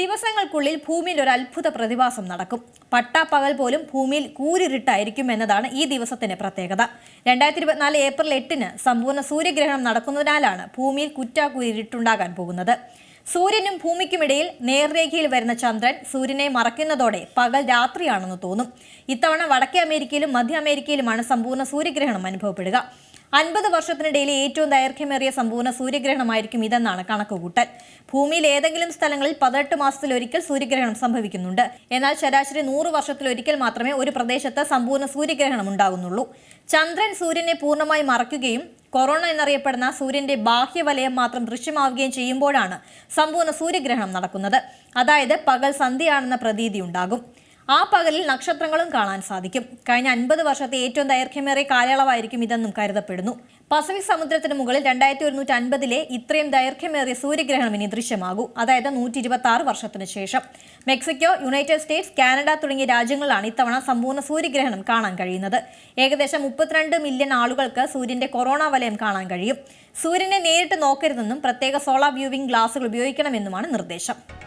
ദിവസങ്ങൾക്കുള്ളിൽ ഭൂമിയിൽ ഒരു അത്ഭുത പ്രതിഭാസം നടക്കും. പട്ടാപ്പകൽ പോലും ഭൂമിയിൽ കൂരിരുട്ടായിരിക്കും എന്നതാണ് ഈ ദിവസത്തിന്റെ പ്രത്യേകത. രണ്ടായിരത്തി ഇരുപത്തിനാല് ഏപ്രിൽ എട്ടിന് സമ്പൂർണ സൂര്യഗ്രഹണം നടക്കുന്നതിനാലാണ് ഭൂമിയിൽ കുറ്റാക്കൂരിരുട്ടുണ്ടാകാൻ പോകുന്നത്. സൂര്യനും ഭൂമിക്കുമിടയിൽ നേർരേഖയിൽ വരുന്ന ചന്ദ്രൻ സൂര്യനെ മറയ്ക്കുന്നതോടെ പകൽ രാത്രിയാണെന്ന് തോന്നും. ഇത്തവണ വടക്കേ അമേരിക്കയിലും മധ്യ അമേരിക്കയിലുമാണ് സമ്പൂർണ സൂര്യഗ്രഹണം അനുഭവപ്പെടുക. അൻപത് വർഷത്തിനിടയിലെ ഏറ്റവും ദൈർഘ്യമേറിയ സമ്പൂർണ സൂര്യഗ്രഹണമായിരിക്കും ഇതെന്നാണ് കണക്കുകൂട്ടൽ. ഭൂമിയിൽ ഏതെങ്കിലും സ്ഥലങ്ങളിൽ പതിനെട്ട് മാസത്തിലൊരിക്കൽ സൂര്യഗ്രഹണം സംഭവിക്കുന്നുണ്ട്. എന്നാൽ ശരാശരി നൂറ് വർഷത്തിലൊരിക്കൽ മാത്രമേ ഒരു പ്രദേശത്ത് സമ്പൂർണ സൂര്യഗ്രഹണം ഉണ്ടാകുന്നുള്ളൂ. ചന്ദ്രൻ സൂര്യനെ പൂർണമായി മറയ്ക്കുകയും കൊറോണ എന്നറിയപ്പെടുന്ന സൂര്യന്റെ ബാഹ്യവലയം മാത്രം ദൃശ്യമാവുകയും ചെയ്യുമ്പോഴാണ് സമ്പൂർണ സൂര്യഗ്രഹണം നടക്കുന്നത്. അതായത് പകൽ സന്ധ്യയാണെന്ന പ്രതീതി ഉണ്ടാകും. ആ പകലിൽ നക്ഷത്രങ്ങളും കാണാൻ സാധിക്കും. കഴിഞ്ഞ അൻപത് വർഷത്തെ ഏറ്റവും ദൈർഘ്യമേറിയ കാലയളവായിരിക്കും ഇതെന്നും കരുതപ്പെടുന്നു. പസഫിക് സമുദ്രത്തിന് മുകളിൽ രണ്ടായിരത്തി ഒരുന്നൂറ്റി അൻപതിലെ ഇത്രയും ദൈർഘ്യമേറിയ സൂര്യഗ്രഹണം ഇനി ദൃശ്യമാകൂ. അതായത് നൂറ്റി ഇരുപത്തി ആറ് വർഷത്തിന് ശേഷം. മെക്സിക്കോ യുണൈറ്റഡ് സ്റ്റേറ്റ്സ് കാനഡ തുടങ്ങിയ രാജ്യങ്ങളിലാണ് ഇത്തവണ സമ്പൂർണ സൂര്യഗ്രഹണം കാണാൻ കഴിയുന്നത്. ഏകദേശം മുപ്പത്തിരണ്ട് മില്യൺ ആളുകൾക്ക് സൂര്യന്റെ കൊറോണ വലയം കാണാൻ കഴിയും. സൂര്യനെ നേരിട്ട് നോക്കരുതെന്നും പ്രത്യേക സോളാർ വ്യൂവിംഗ് ഗ്ലാസുകൾ ഉപയോഗിക്കണമെന്നുമാണ് നിർദ്ദേശം.